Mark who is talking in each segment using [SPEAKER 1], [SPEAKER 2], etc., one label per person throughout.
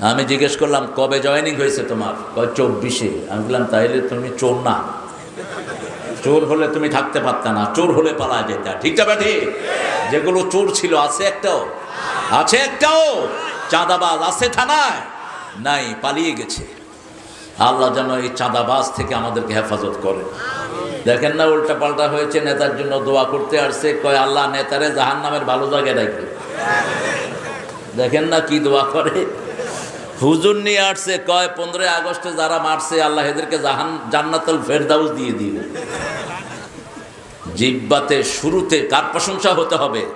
[SPEAKER 1] আমি জিজ্ঞেস করলাম, কবে জয়েনিং হয়েছে তোমার? কয়, চব্বিশে। আমি বললাম, তাইলে তুমি চোর না। চোর হলে তুমি থাকতে পারতা না। চোর হলে পালা যেতা। ঠিকটা ব্যাঠি যেগুলো চোর ছিল, আছে একটাও? আছে একটাও? চাঁদাবাজ আছে থানায়? নাই, পালিয়ে গেছে। আল্লাহ যেন এই চাঁদাবাজ থেকে আমাদেরকে হেফাজত করে। দেখেন না উল্টা পাল্টা হয়েছে, নেতার জন্য দোয়া করতে আসছে। কয়, আল্লাহ নেতারে জাহান নামের ভালো জায়গায় রাখবে। দেখেন না কি দোয়া করে। হুজুর নিয়ে আসছে, কয়, পনেরোই আগস্টে যারা মারছে, আল্লাহ এদেরকে জাহান, জান্নাতুল ফেরদাউস দিয়ে দিবে। জিব্বাতে শুরুতে কার প্রশংসা হতে হবে?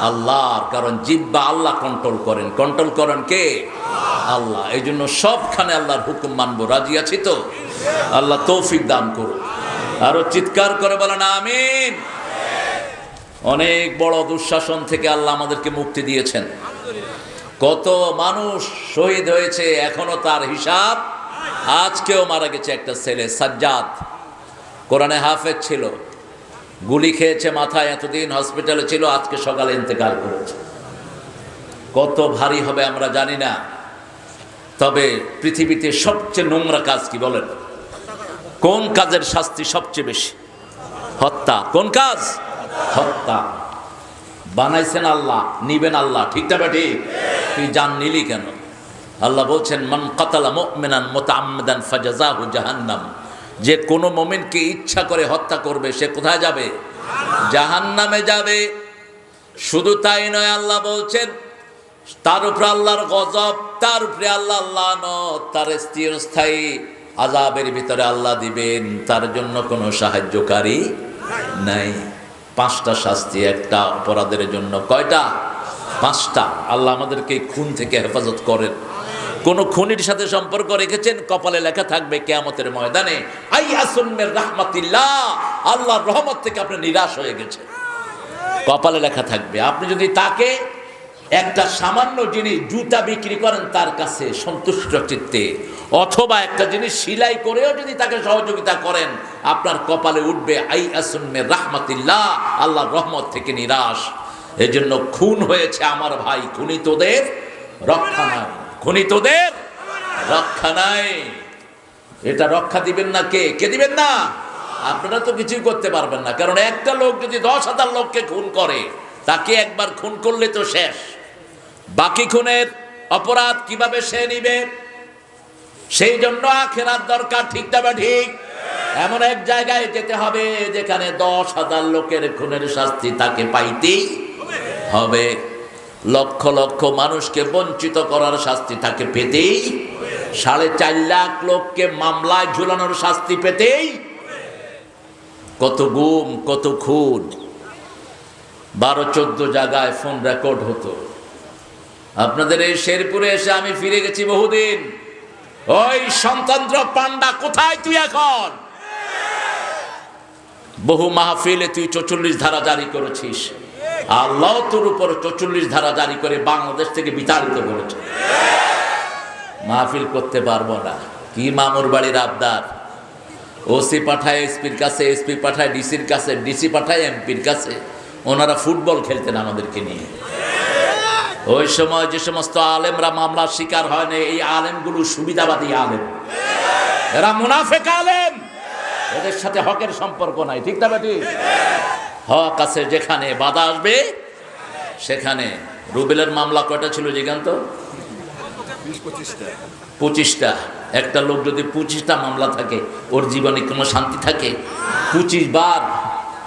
[SPEAKER 1] আল্লাহর, কারণ জিব্বা আল্লাহ কন্ট্রোল করেন। কন্ট্রোল করেন কে? আল্লাহ। এই জন্য সবখানে আল্লাহর হুকুম মানবো। রাজি আছি তো? আল্লাহ তৌফিক দান করুন। আরও চিৎকার করে বলেন, আমিন। অনেক বড় দুঃশাসন থেকে আল্লাহ আমাদেরকে মুক্তি দিয়েছেন। কত মানুষ শহীদ হয়েছে, এখনও তার হিসাব। আজকেও মারা গেছে একটা ছেলে, সাজ্জাদ। কোরআনে হাফেজ ছিল। গুলি খেয়েছে মাথায়, এতদিন হসপিটালে ছিল, আজকে সকালে ইন্তেকাল করেছে। কত ভারী হবে আমরা জানি না। তবে পৃথিবীতে সবচেয়ে নোংরা কাজ কি বলেন? কোন কাজের শাস্তি সবচেয়ে বেশি? হত্যা। কোন কাজ? হত্যা। বানাইছেন আল্লাহ, নিবেন আল্লাহ, ঠিক বা ঠিক তুই জান নিলি কেন? আল্লাহ বলছেন, মান কাতালা মুমিনান মুতাআম্মিদান ফাজাযাহু জাহান্নাম। যে কোনো মোমেনকে ইচ্ছা করে হত্যা করবে, সে কোথায় যাবে? জাহান্নামে যাবে। শুধু তাই নয়, আল্লাহ বলছেন, তার উপরে আল্লাহর গজব, তার উপরে আল্লাহ আল্লাহ তার স্থায়ী আজাবের ভিতরে আল্লাহ দিবেন, তার জন্য কোনো সাহায্যকারী নাই। পাঁচটা শাস্তি, একটা অপরাধের জন্য। কয়টা? পাঁচটা। আল্লাহ আমাদেরকে খুন থেকে হেফাজত করেন। কোন খুনির সাথে সম্পর্ক রেখেছেন? কপালে লেখা থাকবে কেয়ামতের ময়দানে। আই আল্লাহর রহমত থেকে আপনি নিরাশ হয়ে গেছেন। কপালে লেখা থাকবে। আপনি যদি তাকে একটা সামান্য জিনিস জুতা বিক্রি করেন, তার কাছে সন্তুষ্ট চিত্তে। অথবা একটা জিনিস সিলাই করেও যদি তাকে সহযোগিতা করেন, আপনার কপালে উঠবে, আই আসুন্মে রাহমাতিল্লাহ, আল্লাহর রহমত থেকে নিরাশ। এজন্য খুন হয়েছে আমার ভাই, খুনি তোদের রক্ষা নাই। খুনি তোদের রক্ষা নাই। এটা রক্ষা দিবেন না কে? কে দিবেন না? আপনারা তো কিছুই করতে পারবেন না। কারণ একটা লোক যদি দশ হাজার লোককে খুন করে, তাকে একবার খুন করলে তো শেষ। বাকি খুনের অপরাধ কীভাবে সে নিবে? সেই জন্য আখেরার দরকার, ঠিক তবে ঠিক? এমন এক জায়গায় যেতে হবে যেখানে দশ হাজার লোকের খুনের শাস্তি তাকে পাইতেই হবে। লক্ষ লক্ষ মানুষকে বঞ্চিত করার শাস্তি তাকে পেতেই সাড়ে চার লাখ লোককে মামলায় ঝুলানোর শাস্তি পেতেই কত গুম, কত খুন। বারো, চোদ্দ জায়গায় ফোন রেকর্ড হতো। আপনাদের এই শেরপুরে এসে আমি ফিরে গেছি বহুদিন। ওই সন্তান্ত্র পান্ডা কোথায় তুই এখন? বহু মাহফিলে তুই চচল্লিশ ধারা জারি করেছিস। আল্লাহ তোর উপর চচল্লিশ ধারা জারি করে বাংলাদেশ থেকে বিতাড়িত করেছে। মাহফিল করতে পারব না। কি মামুর বাড়ির আবদার? ওসি পাঠায় এসপির কাছে এসপি পাঠায় ডিসির কাছে ডিসি পাঠায় এমপির কাছে। ওনারা ফুটবল খেলতেন আমাদেরকে নিয়ে। ওই সময় যে সমস্ত আলেমরা মামলার শিকার হয় না, এই আলেমগুলো সুবিধাবাদী আলেম। এরা মুনাফেক আলেম। এদের সাথে হকের সম্পর্ক নাই, ঠিক না বেটি? হক আছে যেখানে বাধা আসবে, সেখানে। রুবেলের মামলা কয়টা ছিল জিগান্ত পঁচিশটা। একটা লোক যদি পঁচিশটা মামলা থাকে, ওর জীবনে কোনো শান্তি থাকে? পঁচিশ বার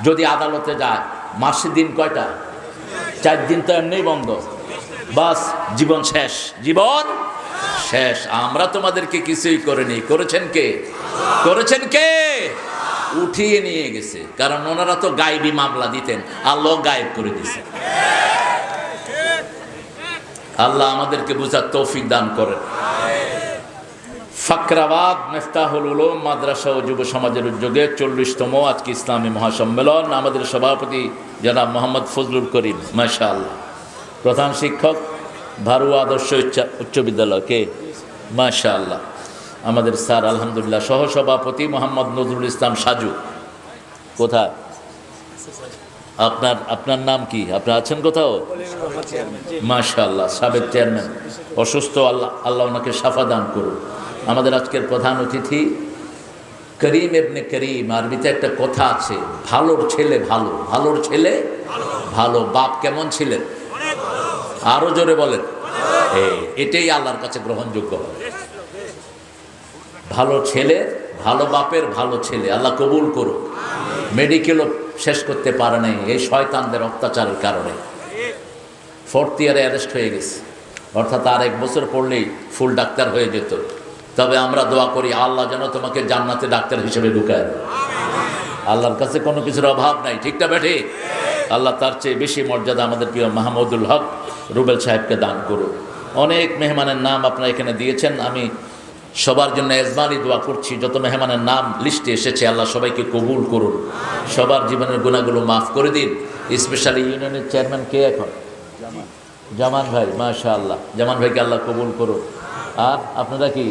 [SPEAKER 1] যদি আদালতে যায় মাসের দিন কয়টা? চার দিন তো এমনি বন্ধ। বাস, জীবন শেষ। জীবন শেষ। আমরা তোমাদেরকে কিছুই করিনি। করেছেন কে? করেছেন কে? উঠিয়ে নিয়ে গেছে। কারণ ওনারা তো গায়েবী মামলা দিতেন। আল্লাহ গায়েব করে দিছে আল্লাহ আমাদেরকে বুঝার তৌফিক দান করেন। ফাকরাবাদ, মেফতাহুল উলুম, মাদ্রাসা ও যুব সমাজের উদ্যোগে চল্লিশতম আজকে ইসলামী মহাসম্মেলন। আমাদের সভাপতি জনাব মোহাম্মদ ফজলুল করিম মাশা আল্লাহ প্রধান শিক্ষক, ভারুয়া আদর্শ উচ্চ- বিদ্যালয় কে? মাশা আল্লাহ আমাদের স্যার, আলহামদুলিল্লাহ। সহসভাপতি মোহাম্মদ নজরুল ইসলাম সাজু। কোথায়? আপনার আপনার নাম কি? আপনি আছেন কোথাও? মাশাআল্লাহ, সাবেক চেয়ারম্যান। অসুস্থ, আল্লাহ আল্লাহ ওনাকে সাফা দান করুন। আমাদের আজকের প্রধান অতিথি, করিম এবনে করিম। আরবিতে একটা কথা আছে, ভালোর ছেলে ভালো, ভালোর ছেলে ভালো। বাপ কেমন ছিলেন? আরও জোরে বলেন। এটাই আল্লাহর কাছে গ্রহণযোগ্য হবে। ভালো ছেলে, ভালো বাপের ভালো ছেলে, আল্লাহ কবুল করুক। মেডিকেলও শেষ করতে পারে নাই এই শয়তানদের অত্যাচারের কারণে। ফোর্থ ইয়ারে অ্যারেস্ট হয়ে গেছে। অর্থাৎ আর এক বছর পড়লেই ফুল ডাক্তার হয়ে যেত। তবে আমরা দোয়া করি, আল্লাহ যেন তোমাকে জান্নাতে ডাক্তার হিসেবে ঢুকায়। আল্লাহর কাছে কোনো কিছুর অভাব নাই ঠিকটা বেঠে? আল্লাহ তার চেয়ে বেশি মর্যাদা আমাদের প্রিয় মাহমুদুল হক রুবেল সাহেবকে দান করুন অনেক মেহমানের নাম আপনারা এখানে দিয়েছেন আমি সবার জন্য এজমানি দোয়া করছি যত মেহমানের নাম লিস্টে এসেছে আল্লাহ সবাইকে কবুল করুন। সবার জীবনের গুণাগুলো মাফ করে দিন স্পেশালি ইউনিয়নের চেয়ারম্যান কে এখন? জামান ভাই মাশা আল্লাহ জামান ভাইকে আল্লাহ কবুল করুন আর আপনারা কি?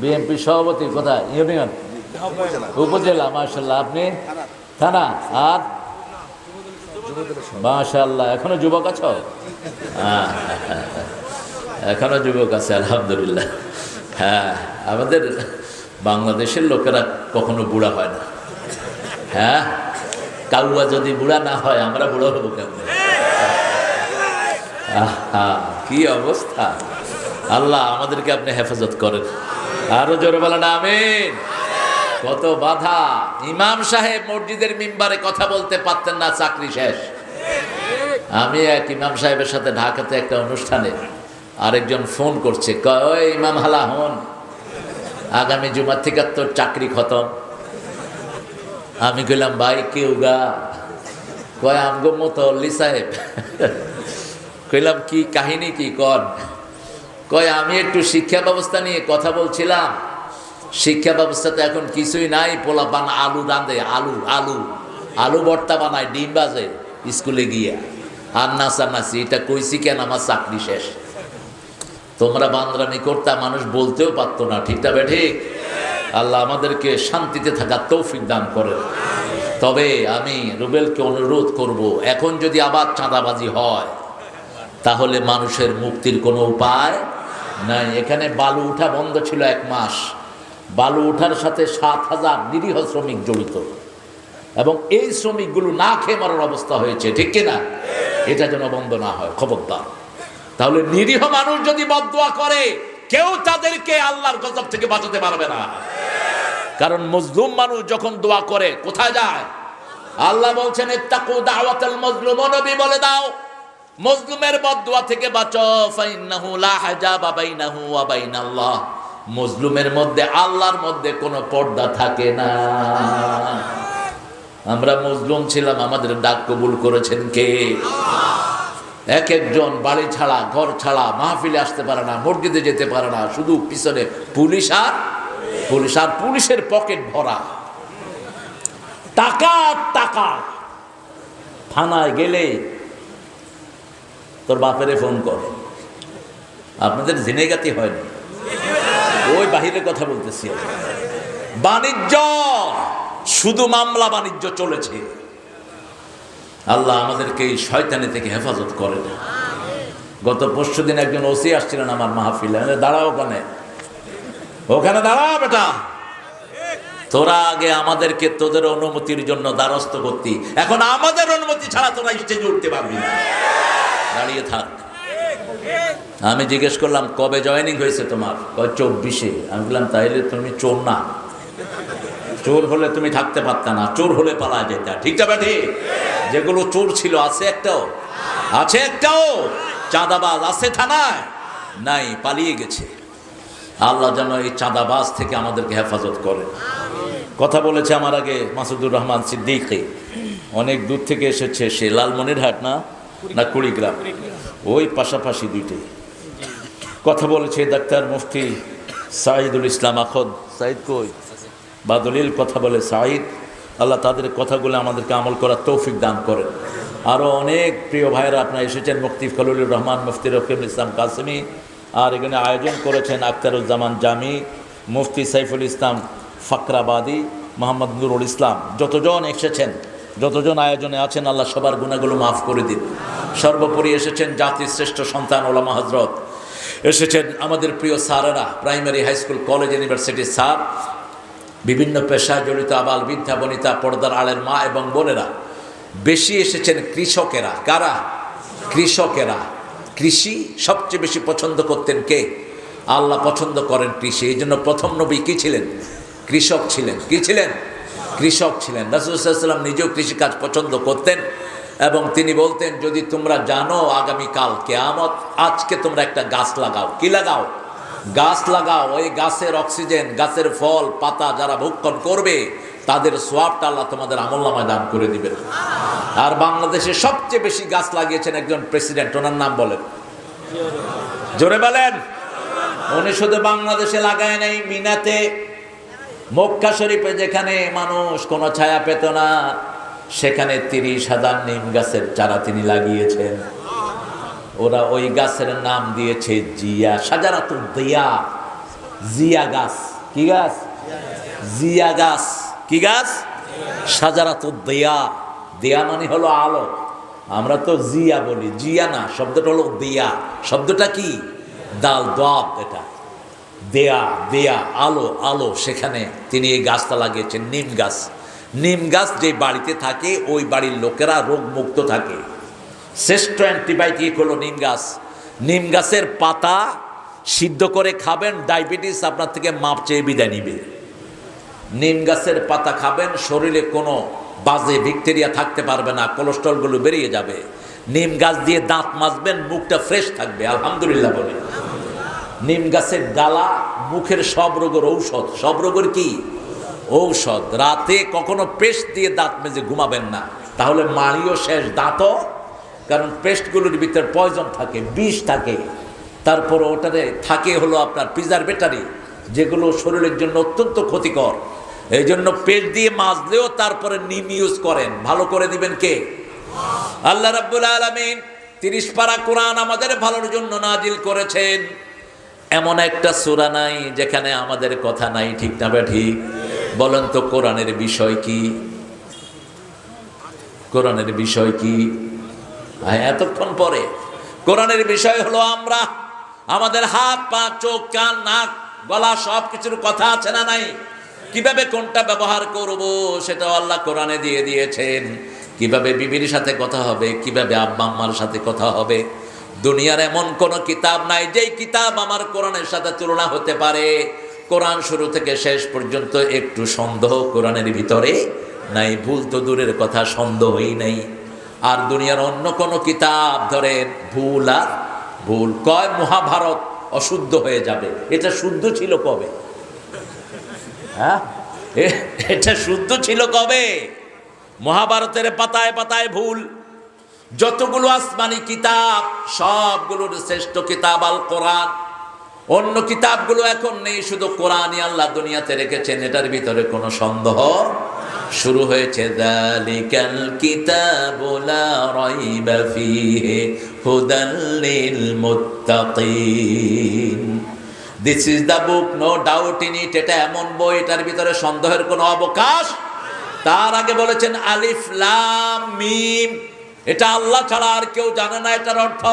[SPEAKER 1] বিএনপি সভাপতি কোথায়? ইউনিয়ন? উপজেলা মাশাল্লাহ আপনি? থানা আর? মাশাল্লাহ এখনও যুবক আছো? হ্যাঁ, এখনও যুবক আছে আলহামদুলিল্লাহ। হ্যাঁ আমাদের বাংলাদেশের লোকেরা কখনো বুড়া হয় না। হ্যাঁ কাউয়া যদি বুড়া না হয় আমরা বুড়ো হব আহা, কি অবস্থা। আল্লাহ আমাদেরকে আপনি হেফাজত করেন। আরও জোরে বলেন আমিন। কত বাধা। ইমাম সাহেব মসজিদের মিম্বারে কথা বলতে পারতেন না, চাকরি শেষ। আমি এক ইমাম সাহেবের সাথে ঢাকাতে একটা অনুষ্ঠানে আরেকজন ফোন করছে, কয়, "ওই ইমাম হালা, হন। আগামী জুমার থেকে তোর চাকরি খতম। আমি কইলাম, ভাই, কেউ গা? কয়, আমগো মতো অল্লি সাহেব। কইলাম, কি কাহিনী, কি কন? কয়, আমি একটু শিক্ষা ব্যবস্থা নিয়ে কথা বলছিলাম। শিক্ষা ব্যবস্থাতে এখন কিছুই নাই, পোলাপান আলু রাঁধে, আলু আলু। আলু ভর্তা বানায়, ডিম বাজে স্কুলে গিয়ে। আর নাচা এটা কইছি কেন, আমার চাকরি শেষ। তোমরা বান্দরামি করতা, মানুষ বলতেও পারতো না ঠিকটা বে ঠিক? আল্লাহ আমাদেরকে শান্তিতে থাকার তৌফিক দান করেন তবে আমি রুবেলকে অনুরোধ করব, এখন যদি আবার চাঁদাবাজি হয়, তাহলে মানুষের মুক্তির কোনো উপায় নাই। এখানে বালু উঠা বন্ধ ছিল এক মাস। বালু উঠার সাথে সাত হাজার নিরীহ শ্রমিক জড়িত। এবং এই শ্রমিকগুলো না খেয়ে মরার অবস্থা হয়েছে, ঠিক কিনা? এটা যেন বন্ধ না হয়, খবরদার। তাহলে নিরীহ মানুষ যদি বদুয়া করে, কেউ তাদেরকে আল্লাহর গজব থেকে বাঁচাতে পারবে না। কারণ মজলুম মানুষ যখন দোয়া করে, কোথায় যায়? আল্লাহ বলছেন মজলুম বলে দাও। মজলুমের বদদুয়া থেকে বাঁচো মজলুমের মধ্যে, আল্লাহর মধ্যে কোনো পর্দা থাকে না। আমরা মজলুম ছিলাম, আমাদের ডাক কবুল করেছেন কে? এক একজন বাড়ি ছাড়া, ঘর ছাড়া, মাহফিলে আসতে পারে না, মসজিদে যেতে পারে না, শুধু পিছনে পুলিশ আর পুলিশ, আর পুলিশের পকেট ভরা। টাকা টাকা থানায় গেলে তোর বাপেরে ফোন কর। আপনাদের জিনেগাতি হয়নি ওই বাহিরে কথা বলতেছি বাণিজ্য, শুধু মামলা বাণিজ্য চলেছে। আল্লাহ আমাদেরকে এই শয়তানি থেকে হেফাজত করেন। গত পরশু দিন একজন ওসি আসছিলেন আমার মাহফিলে। দাঁড়াও ওখানে। ওখানে দাঁড়া বেটা। তোরা আগে আমাদেরকে তোদের অনুমতির জন্য দ্বারস্থ করতি। এখন আমাদের অনুমতি ছাড়া তোরা স্টেজে উঠতে পারবি না। দাঁড়িয়ে থাক। আমি জিজ্ঞেস করলাম, কবে জয়েনিং হয়েছে তোমার? কয়, চব্বিশে। আমি বললাম, তাইলে তুমি চোর না। চোর হলে তুমি থাকতে পারতা না। চোর হলে পালা যেতা। ঠিকটা ব্যাঠি যেগুলো চোর ছিল, আছে একটাও। আছে একটাও। চাঁদাবাজ আছে থানায়। নাই, পালিয়ে গেছে। আল্লাহ যেন এই চাঁদাবাজ থেকে আমাদেরকে হেফাজত করে। কথা বলেছে আমার আগে মাসুদুর রহমান সিদ্দিকি। অনেক দূর থেকে এসেছে সে লালমনিরহাট না? না কুড়িগ্রাম। ওই পাশাপাশি দুইটি কথা বলেছে ডাক্তার মুফতি সাইদুল ইসলাম আখদ। সাইদ কই? বা দলিল কথা বলে সাইদ আল্লাহ তাদের কথাগুলো আমাদেরকে আমল করার তৌফিক দান করেন। আরও অনেক প্রিয় ভাইয়েরা আপনারা এসেছেন, মুফতি খলিলুর রহমান, মুফতি রফিকুল ইসলাম কাসমি, আর এখানে আয়োজন করেছেন আখতারুজ্জামান জামি, মুফতি সাইফুল ইসলাম ফাকরাবাদী, মোহাম্মদ নুরুল ইসলাম। যতজন এসেছেন যতজন আয়োজনে আছেন, আল্লাহ সবার গুণাগুলো মাফ করে দিন। সর্বোপরি এসেছেন জাতির শ্রেষ্ঠ সন্তান ওলামা হজরত এসেছেন আমাদের প্রিয় স্যারেরা, প্রাইমারি হাই স্কুল, কলেজ, ইউনিভার্সিটির স্যার, বিভিন্ন পেশায় জড়িত আবাল বৃদ্ধা, বনিতা, পর্দার আলের মা এবং বোনেরা। বেশি এসেছেন কৃষকেরা। কারা? কৃষকেরা। কৃষি সবচেয়ে বেশি পছন্দ করতেন কে? আল্লাহ পছন্দ করেন কৃষি। এই জন্য প্রথম নবী কী ছিলেন? কৃষক ছিলেন। কী ছিলেন? কৃষক ছিলেন। রাসুলসাল্লাম নিজেও কৃষিকাজ পছন্দ করতেন এবং তিনি বলতেন, যদি তোমরা জানো আগামীকাল কেয়ামত, আজকে তোমরা একটা গাছ লাগাও। কি লাগাও? গাছ লাগাও। ওই গাছের অক্সিজেন, গাছের ফল, পাতা যারা ভক্ষণ করবে, তাদের সোয়াবটা আল্লাহ তোমাদের আমল্লামা দান করে দিবেন। আর বাংলাদেশে সবচেয়ে বেশি গাছ লাগিয়েছেন একজন প্রেসিডেন্ট, ওনার নাম বলেন। জোরে বলেন। উনি শুধু বাংলাদেশে লাগায় নাই, মিনাতে মক্কা শরীফে যেখানে মানুষ কোনো ছায়া পেত না, সেখানে তিরিশ হাজার নিম গাছের চারা তিনি লাগিয়েছেন। ওরা ওই গাছের নাম দিয়েছে জিয়া, সাজারাতুল দিয়া জিয়া গাছ, কি গাছ? জিয়া গাছ, কি গাছ? সাজারাতুল দিয়া দেয়া মানে হলো আলো। আমরা তো জিয়া বলি, জিয়া না, শব্দটা হলো দিয়া শব্দটা কি? দাল দব এটা। দেয়া দেয়া, আলো আলো, সেখানে তিনি এই গাছটা লাগিয়েছেন, নিম গাছ। নিম গাছ যে বাড়িতে থাকে, ওই বাড়ির লোকেরা রোগমুক্ত থাকে। শ্রেষ্ঠ অ্যান্টিবায়োটিক হলো নিম গাছ। নিম গাছের পাতা সিদ্ধ করে খাবেন, ডায়াবেটিস আপনার থেকে মাপ চেয়ে বিদায় নিবে। নিম গাছের পাতা খাবেন, শরীরে কোনো বাজে ব্যাকটেরিয়া থাকতে পারবে না, কোলেস্ট্রলগুলো বেরিয়ে যাবে। নিম গাছ দিয়ে দাঁত মাজবেন, মুখটা ফ্রেশ থাকবে, আলহামদুলিল্লাহ বলে। নিম গাছের ডালা, মুখের সব রোগের ঔষধ। সব রোগের কি? ঔষধ। রাতে কখনো পেস্ট দিয়ে দাঁত মেজে ঘুমাবেন না। তাহলে মাড়িও শেষ, দাঁতও। কারণ পেস্টগুলোর ভিতরে পয়জন থাকে, বিষ থাকে। তারপর ওটাতে থাকে হলো আপনার প্রিজারভেটারি যেগুলো শরীরের জন্য অত্যন্ত ক্ষতিকর। এই জন্য পেস্ট দিয়ে মাজলেও তারপরে নিম ইউজ করেন। ভালো করে দিবেন কে? আল্লাহ রাব্বুল আলামিন তিরিশ পারা কোরআন আমাদের ভালোর জন্য নাজিল করেছেন। এমন একটা সূরা নাই যেখানে আমাদের কথা নাই, ঠিক না বে ঠিক? বলেন তো কোরআনের বিষয় কি? কোরআনের বিষয় কি? এতক্ষণ পরে। কোরআনের বিষয় হলো আমরা, আমাদের হাত, পা, চোখ, কান, নাক, গলা, সব কিছুর কথা আছে না নাই? কীভাবে কোনটা ব্যবহার করব সেটা আল্লাহ কোরআনে দিয়ে দিয়েছেন। কীভাবে বিবির সাথে কথা হবে, কীভাবে আব্বা আম্মার সাথে কথা হবে দুনিয়ার এমন কোন কিতাব নাই, যেই কিতাব আমার কোরআনের সাথে তুলনা হতে পারে। কোরআন শুরু থেকে শেষ পর্যন্ত একটু সন্দেহ কোরআনের ভিতরে নাই, ভুল তো দূরের কথা, সন্দেহই নাই। আর দুনিয়ার অন্য কোনো কিতাব, ধরেন ভুল আর ভুল, কয় মহাভারত অশুদ্ধ হয়ে যাবে, এটা শুদ্ধ ছিল কবে? হ্যাঁ? এটা শুদ্ধ ছিল কবে? মহাভারতের পাতায় পাতায় ভুল যতগুলো আসমানি কিতাব, সবগুলোর শ্রেষ্ঠ কিতাব আল কোরআন। অন্য কিতাবগুলো এখন নেই, শুধু কোরআনই আল্লাহ দুনিয়াতে রেখেছেন, এটার ভিতরে কোনো সন্দেহ শুরু হয়েছে। দালিকাল কিতাবু লা রাইবা ফীহি হুদাল মুত্তাকিন। This is the book no doubt in it এটা এমন বই, এটার ভিতরে সন্দেহের কোনো অবকাশ? তার আগে বলেছেন আলিফ লাম মিম। এটা আল্লাহ ছাড়া আর কেউ জানে না এটার অর্থ।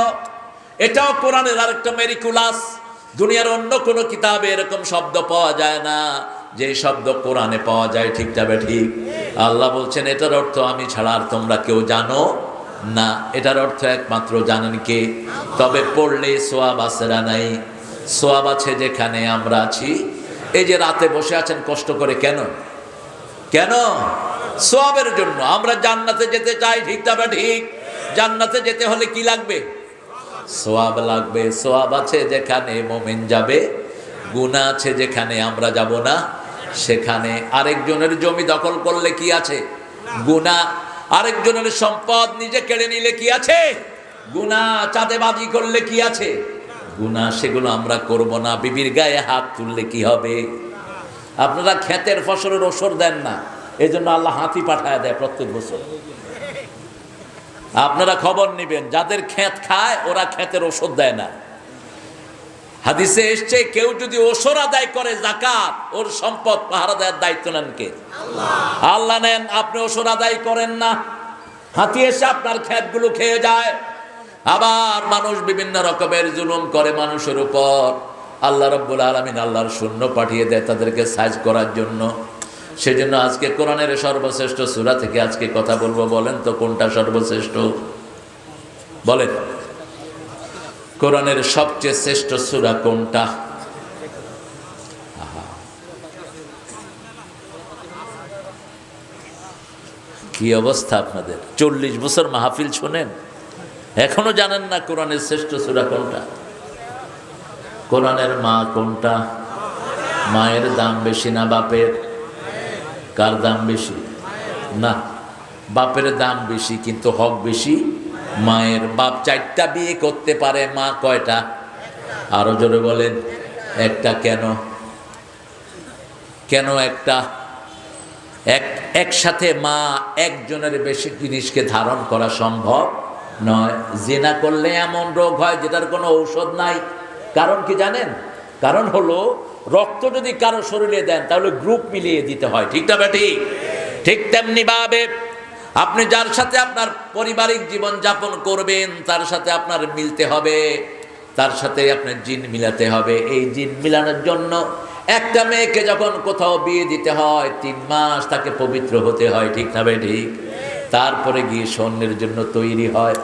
[SPEAKER 1] এটাও কোরআনের আরেকটা মেরিকুলাস। দুনিয়ার অন্য কোনো কিতাবে এরকম শব্দ পাওয়া যায় না। যে শব্দ কোরআনে পাওয়া যায় ঠিক যাবে ঠিক। আল্লাহ বলছেন, এটার অর্থ আমি ছাড়া আর তোমরা কেউ জানো না। এটার অর্থ একমাত্র জানেন কে? তবে পড়লে সোয়াব আসেরা নাই? সোয়াব আছে যেখানে আমরা আছি। এই যে রাতে বসে আছেন, কষ্ট করে কেন? কেন? সোয়াবের জন্য। আমরা জান্নাতে যেতে চাই, ঠিক তবে ঠিক? জান্নাতে যেতে হলে কি লাগবে? সোয়াব লাগবে। সোয়াব আছে যেখানে মোমেন যাবে গুণা আছে যেখানে আমরা যাব না। সেখানে আরেকজনের জমি দখল করলে কি আছে? গুণা আরেকজনের সম্পদ নিজে কেড়ে নিলে কি আছে? গুণা চাঁদেবাজি করলে কি আছে? গুণা সেগুলো আমরা করব না। বিবির গায়ে হাত তুললে কি হবে? আপনারা ক্ষেতের ফসলের ওসর দেন না। এই জন্য আল্লাহ হাতি পাঠায় দেয় প্রত্যেক বছর। আপনারা খবর নেবেন যাদের ক্ষেত খায় ওরা ক্ষেতের ওষুধ দেয় না। হাদিসে এসছে কেউ যদি ওসর আদায় করে জাকাত ওর সম্পদ পাহারা দেওয়ার দায়িত্ব নেন কে? আল্লাহ। নেন আপনি ওসর আদায় করেন না। হাতি এসে আপনার ক্ষেতগুলো খেয়ে যায়। আবার মানুষ বিভিন্ন রকমের জুলুম করে মানুষের উপর। আল্লাহ রব্বুল আলমিন আল্লাহর শূন্য পাঠিয়ে দেয় তাদেরকে সাইজ করার জন্য। সেজন্য আজকে কোরআনের সর্বশ্রেষ্ঠ সূরা থেকে আজকে কথা বলব, বলেন তো কোনটা সর্বশ্রেষ্ঠ? বলেন। কোরআনের সবচেয়ে শ্রেষ্ঠ সূরা কোনটা? কি অবস্থা আপনাদের? চল্লিশ বছর মাহফিল শোনেন? এখনও জানেন না কোরআনের শ্রেষ্ঠ সূরা কোনটা? কোরআনের মা কোনটা? মায়ের দাম বেশি না বাপের? কার দাম বেশি? না, বাপের দাম বেশি, কিন্তু হক বেশি। মায়ের বাপ চারটা বিয়ে করতে পারে, মা কয়টা? আরও জোরে বলেন, একটা কেন? কেন একটা? এক, একসাথে মা একজনের বেশি জিনিসকে ধারণ করা সম্ভব নয়। জেনা করলে এমন রোগ হয় যেটার কোনো ঔষধ নাই। কারণ কি জানেন? কারণ হলো, রক্ত যদি কারও শরীরে দেন, তাহলে গ্রুপ মিলিয়ে দিতে হয়। ঠিক না বেটি ঠিক তেমনি ভাবে আপনি যার সাথে আপনার পারিবারিক জীবন যাপন করবেন, তার সাথে আপনার মিলতে হবে, তার সাথে আপনার জিন মিলাতে হবে। এই জিন মিলানোর জন্য একটা মেয়েকে যখন কোথাও বিয়ে দিতে হয়, তিন মাস তাকে পবিত্র হতে হয়, ঠিক না ভাই ঠিক তারপরে গিয়ে সৈন্যের জন্য তৈরি হয়।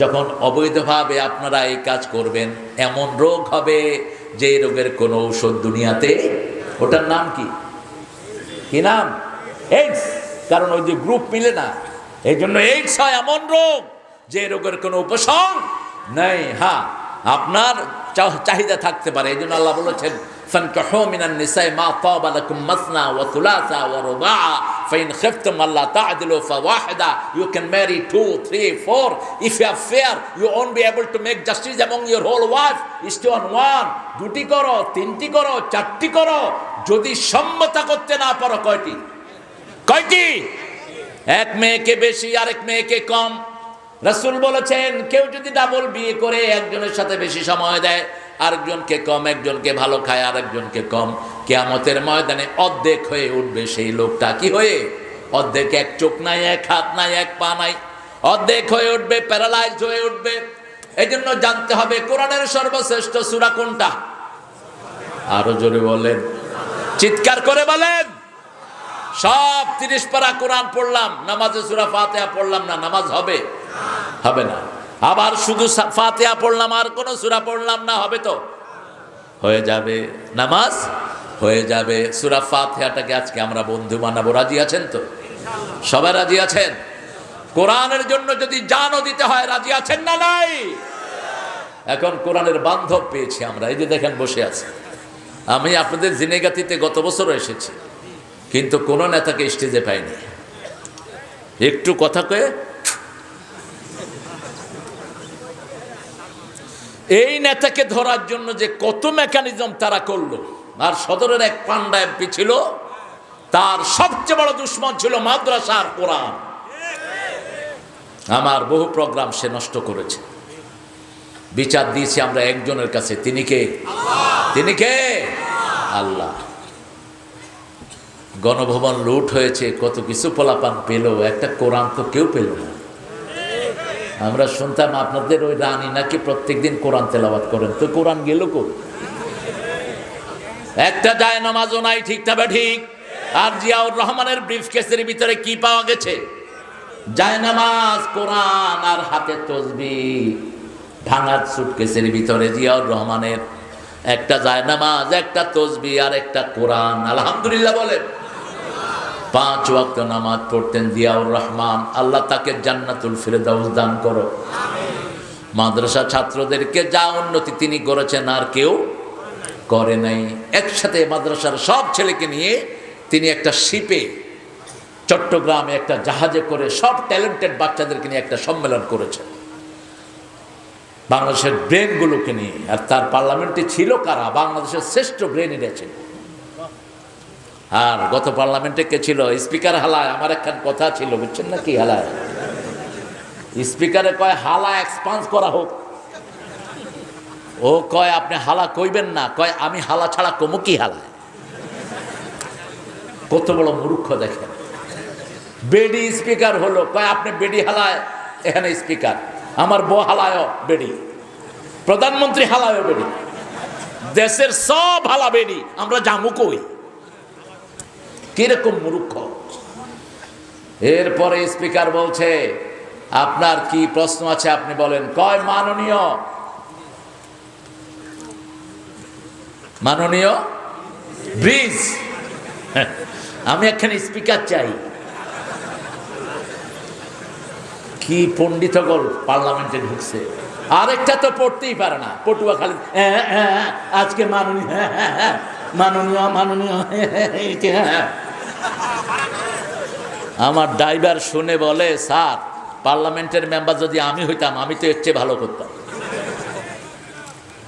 [SPEAKER 1] যখন অবৈধভাবে আপনারা এই কাজ করবেন, এমন রোগ হবে যে রোগের কোনো ঔষধ দুনিয়াতে, ওটার নাম কি? কি নাম? এইডস কারণ ওই যে গ্রুপ মিলে না। এই জন্য এইডস হয় এমন রোগ যে রোগের কোনো উপশম নেই। হ্যাঁ আপনার চাহিদা থাকতে পারে। এই জন্য আল্লাহ বলেছেন فانكحوا من النساء ما طاب لكم مثنى وثلاثة ورباع فإن خفتم ألا تعدلوا فواحدة you can marry two, three, four if you are fair you won't be able to make justice among your whole wife is to on one দুটি করো তিনটি করো চারটি করো যদি সম্মতা করতে না পারো কয়টি কয়টি এক মেয়েকে বেশি আরেক মেয়েকে কম রাসূল বলেছেন কেউ যদি ডাবল বিয়ে করে একজনের সাথে বেশি সময় দেয় আরেকজনকে কম, একজনকে ভালো খায়, আরেকজনকে কম। কেয়ামতের ময়দানে অর্ধেক হয়ে উঠবে সেই লোকটা। কি হয়ে? অর্ধেক এক চোখ নাই, এক হাত নাই, এক পা নাই। অর্ধেক হয়ে উঠবে, প্যারালাইজড হয়ে উঠবে। এই জন্য জানতে হবে, কোরআনের সর্বশ্রেষ্ঠ সূরা কোনটা? আরও জোরে বলেন। চিৎকার করে বলেন। সব তিরিশ পারা কোরআন পড়লাম, নামাজে সুরা ফাতেহা পড়লাম না, নামাজ হবে? হবে না। আবার শুধু ফাতেহা পড়লাম, আর কোনো সুরা পড়লাম না, হবে তো? হয়ে যাবে নামাজ? হয়ে যাবে সুরা ফাতেহাটাকে আজকে আমরা বন্ধু বানাবো। রাজি আছেন তো? সবাই রাজি আছেন? কোরআনের জন্য যদি জানও দিতে হয়, রাজি আছেন না নাই? এখন কোরআনের বান্ধব পেয়েছি আমরা। এই যে দেখেন, বসে আছে। আমি আপনাদের জিনেগাতিতে গত বছরও এসেছি, কিন্তু কোনো নেতাকে স্টেজে পাইনি। একটু কথা কয়ে এই নেতাকে ধরার জন্য যে কত মেকানিজম তারা করল। আর সদরের এক পান্ডা এমপি ছিল, তার সবচেয়ে বড় দুশ্মন ছিল মাদ্রাসার কোরআন। আমার বহু প্রোগ্রাম সে নষ্ট করেছে। বিচার দিয়েছি আমরা একজনের কাছে, তিনি কে? তিনি কে? আল্লাহ। গণভবন লুট হয়েছে, কত কিছু পোলাপান পেল, একটা কোরআন তো কেউ পেল না। আমরা শুনতাম আপনাদের ওই রানী নাকি প্রত্যেকদিন কোরআন তেলাবাদ করেন। তো কোরআন গেল কো একটা যায় নামাজও নাই, ঠিক না বা ঠিক? আর জিয়াউর রহমানের ব্রিফ কেসের ভিতরে কি পাওয়া গেছে? যায় নামাজ, কোরআন আর হাতে তসবি। ভাঙার সুটকেসের ভিতরে জিয়াউর রহমানের। একটা যায় নামাজ, একটা তসবি আর একটা কোরআন। আলহামদুলিল্লাহ বলেন। পাঁচ ওয়াক্ত নামাজ পড়তেন জিয়াউর রহমান। আল্লাহ তাকে জান্নাতুল ফিরদাউস দান করো। মাদ্রাসা ছাত্রদেরকে যা উন্নতি তিনি করেছেন আর কেউ করে নাই। একসাথে মাদ্রাসার সব ছেলেকে নিয়ে তিনি একটা শিপে চট্টগ্রামে একটা জাহাজে করে সব ট্যালেন্টেড বাচ্চাদেরকে নিয়ে একটা সম্মেলন করেছেন। বাংলাদেশের ব্রেনগুলোকে নিয়ে। আর তার পার্লামেন্টে ছিল কারা? বাংলাদেশের শ্রেষ্ঠ ব্রেন এনেছেন আর গত পার্লামেন্টে কে ছিল? স্পিকার হালায়, আমার একখান কথা ছিল, বুঝছেন না কি হালায়? স্পিকারে কয়, হালা এক্সপান্স করা হোক। ও কয়, আপনি হালা কইবেন না, কয়, আমি হালা ছাড়া কমু কি হালায়? কত বড় মূর্খ দেখেন। বেডি স্পিকার হলো, কয়, আপনি বেডি হালায়, এখানে স্পিকার। আমার বউ হালায় বেডি। প্রধানমন্ত্রী হালায় বেডি। দেশের সব হালা বেডি, আমরা জামু কই কীরকম মূর্খ? এরপরে স্পিকার বলছে আপনার কি প্রশ্ন আছে আপনি বলেন। কয় মাননীয়। মাননীয়? ব্রিজ। আমি এখানে স্পিকার চাই। কি পণ্ডিতগল পার্লামেন্টে ঢুকছে। আরেকটা তো পড়তেই পারে না পটুয়া খালি আজকে মাননীয় হ্যাঁ, হ্যাঁ, হ্যাঁ, মাননীয় মাননীয় হ্যাঁ, হ্যাঁ, এইটা, হ্যাঁ। আমার ড্রাইভার শুনে বলে, স্যার, পার্লামেন্টের মেম্বার যদি আমি হইতাম, আমি তো এর চেয়ে ভালো করতাম।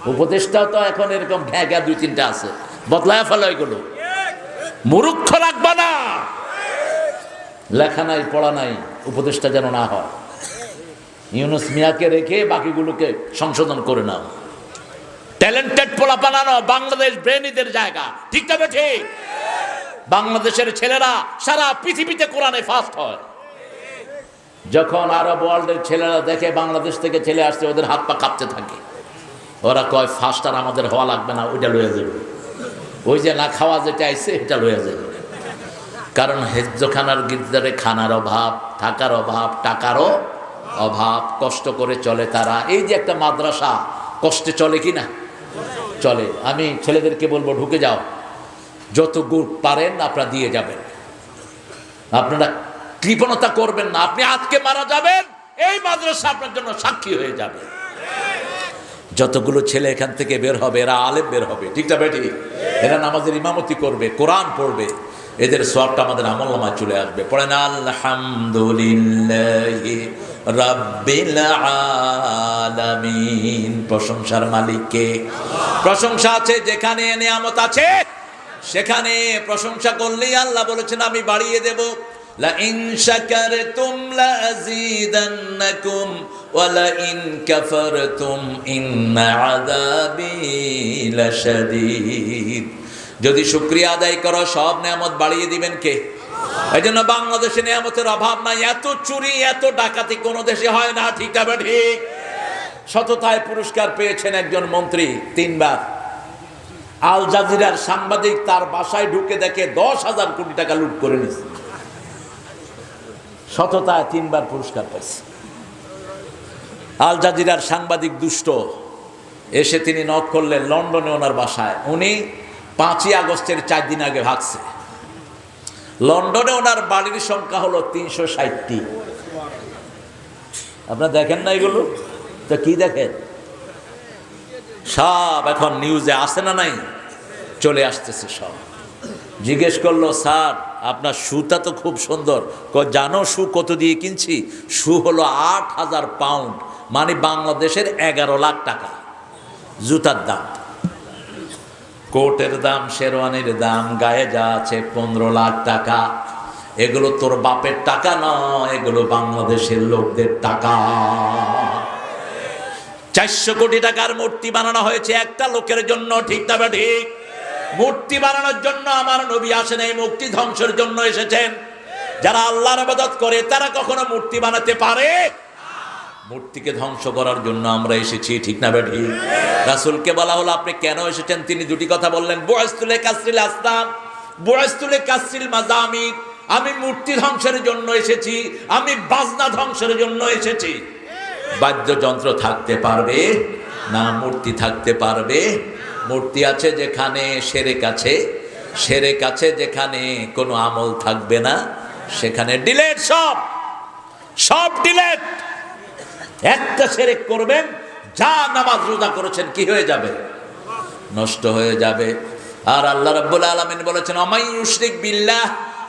[SPEAKER 1] উপদেশটাও তো এখন এরকম ঘ্যা ঘ্যা দুই তিনটা আছে। বদলায় ফেলো এগুলো। মুরুক্ষ রাখবা না। লেখা নাই, পড়া নাই, উপদেষ্টা যেন না হয়। ইউনুস মিয়াকে রেখে বাকিগুলোকে সংশোধন করে নাও। ট্যালেন্টেড পোলা বানানো বাংলাদেশ ব্রেনিদের জায়গা। ঠিক তবে ঠিক? বাংলাদেশের ছেলেরা সারা পৃথিবীতে কোরআনে ফার্স্ট হয়। যখন আরব ওয়ার্ল্ডের ছেলেরা দেখে বাংলাদেশ থেকে ছেলে আসছে, ওদের হাত পা কাঁপতে থাকে। ওরা কয় ফার্স্ট আর আমাদের হওয়া লাগবে না, ওইটা লয়ে যাবে। ওই যে না খাওয়া যেটা আইছে এটা লয়ে যাবে। কারণ হেজ্জখানার গির্জারে খানার অভাব, থাকার অভাব টাকারও অভাব, কষ্ট করে চলে তারা। এই যে একটা মাদ্রাসা, কষ্টে চলে কি না? চলে। আমি ছেলেদেরকে বলব, ঢুকে যাও। যত গুড় পারেন, আপনারা দিয়ে যাবেন। আপনারা কৃপণতা করবেন না, আপনি আজকে মারা যাবেন, এই মাদ্রাসা আপনার জন্য সাক্ষী হয়ে যাবে। যতগুলো ছেলে এখান থেকে বের হবে, এরা আলেম বের হবে, ঠিক না বেটি? এরা নামাজের ইমামতি করবে, কোরআন পড়বে, এদের সবটা আমাদের আমল্লামায় চলে আসবে। পড়েন, আলহামদুলিল্লাহ রাব্বিল আলামিন। প্রশংসার মালিককে। প্রশংসা আছে, যেখানে নিয়ামত আছে সেখানে প্রশংসা করলেই আল্লাহ বলেছেন আমি বাড়িয়ে দেব لئن شكرتم لأزيدنكم ولئن كفرتم إن عذابي لشديد যদি শুক্রিয়া আদায় করো সব নিয়ামত বাড়িয়ে দিবেন কে এই জন্য বাংলাদেশে নিয়ামতের অভাব নাই এত চুরি এত ডাকাতি কোনো দেশে হয় না ঠিক আছে ঠিক সততায় পুরস্কার পেয়েছেন একজন মন্ত্রী তিনবার আল জাজিরার সাংবাদিক তার বাসায় ঢুকে দেখে দশ হাজার কোটি টাকা লুট করে নিছে সততায় তিনবার পুরস্কার পাইছে। আল জাজিরার সাংবাদিক দুষ্ট, এসে তিনি নক করলেন, লন্ডনে ওনার বাসায়। উনি পাঁচই আগস্টের চার দিন আগে ভাগছে। লন্ডনে ওনার বাড়ির সংখ্যা হলো তিনশো ষাটটি। আপনারা দেখেন না এগুলো? তো কি দেখেন? সব এখন নিউজে আসে না নাই? চলে আসতেছে সব। জিজ্ঞেস করল, স্যার, আপনার শুটা তো খুব সুন্দর। জানো শু কত দিয়ে কিনছি? শু হলো আট হাজার পাউন্ড। মানে বাংলাদেশের এগারো লাখ টাকা। জুতার দাম। কোটের দাম, শেরওয়ানির দাম, গায়ে যা আছে পনেরো লাখ টাকা। এগুলো তোর বাপের টাকা নয়, এগুলো বাংলাদেশের লোকদের টাকা। চারশো কোটি টাকার মূর্তি বানানো হয়েছে একটা লোকের জন্য, ঠিক তবে ঠিক। মূর্তি বানানোর জন্য আমার নবী আসেন, এই মূর্তি ধ্বংসের জন্য এসেছেন। যারা আল্লাহর আবাদত করে, তারা কখনো মূর্তি বানাতে পারে? মূর্তিকে ধ্বংস করার জন্য আমরা এসেছি, ঠিক না বেঠি রাসুলকে বলা হলো, আপনি কেন এসেছেন? তিনি দুটি কথা বললেন বয়স্তুলে কাসরিল আসলাম বয়স্তুলে কাসরিল মাজামির আমি মূর্তি ধ্বংসের জন্য এসেছি, আমি বাজনা ধ্বংসের জন্য এসেছি। বাদ্যযন্ত্র থাকতে পারবে, না মূর্তি থাকতে পারবে। মূর্তি আছে যেখানে সেরে কাছে সেরে কাছে যেখানে কোনো আমল থাকবে না, সেখানে ডিলেট সব সব ডিলেট। একটা সেরেক করবেন, যা নামাজ রোজা করেছেন, কি হয়ে যাবে? নষ্ট হয়ে যাবে। আর আল্লাহ রাব্বুল আলামিন বলেছেন ইউশরিক বিল্লাহ,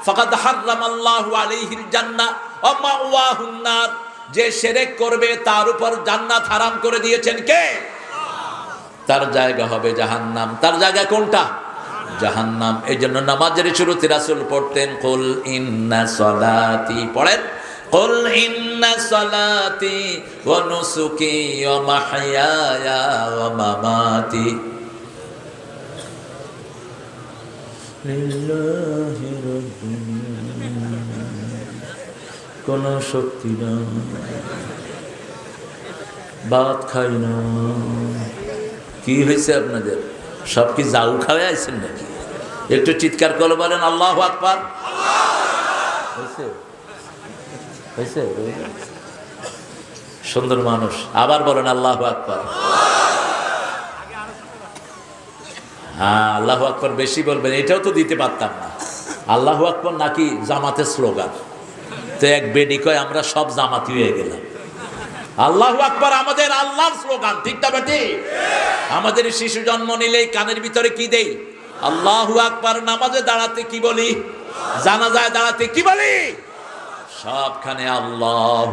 [SPEAKER 1] ফাকাদ হারামাল্লাহু আলাইহিল জান্নাহ ওয়া মাওয়াহুন যে শিরক করবে তার উপর জান্নাত হারাম করে দিয়েছেন কে তার জায়গা হবে জাহান্নাম তার জায়গা কোনটা জাহান্নাম এই জন্য নামাজের শুরুতে রাসূল পড়তেন কুল ইন্না সলাতি পড়েন قل إن صلاتي ونسكي ومحياي ومماتي لله رب কোন শক্তি না ভাত খাই না। কি হয়েছে আপনাদের? সব কি জাউ খাওয়া আইছেন নাকি? একটু চিৎকার করে বলেন, আল্লাহ আকবার। হয়েছে? সুন্দর মানুষ। আবার বলেন, আল্লাহ আকবার। হ্যাঁ আল্লাহ আকবর বেশি বলবেন। এটাও তো দিতে পারতাম না। আল্লাহ আকবর নাকি জামাতের স্লোগান। তো এক বেডি কয়, আমরা সব জামাতি হয়ে গেলাম। আল্লাহ আকবর, আমাদের আল্লাহর স্লোগান, ঠিক না আমাদের শিশু জন্ম নিলেই কানের ভিতরে কি দেই? আল্লাহ আকবর, নামাজে দাঁড়াতে কি বলি? জানা যায় দাঁড়াতে কি বলি? সবখানে আল্লাহ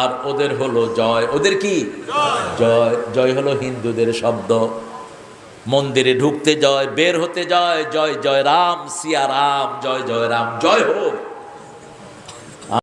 [SPEAKER 1] আর ওদের হলো জয়। ওদের কি? জয়। জয় হলো হিন্দুদের শব্দ। মন্দিরে ঢুকতে জয়, বের হতে জয় জয় জয় রাম, সিয়া রাম, জয় জয় রাম, জয় হোক।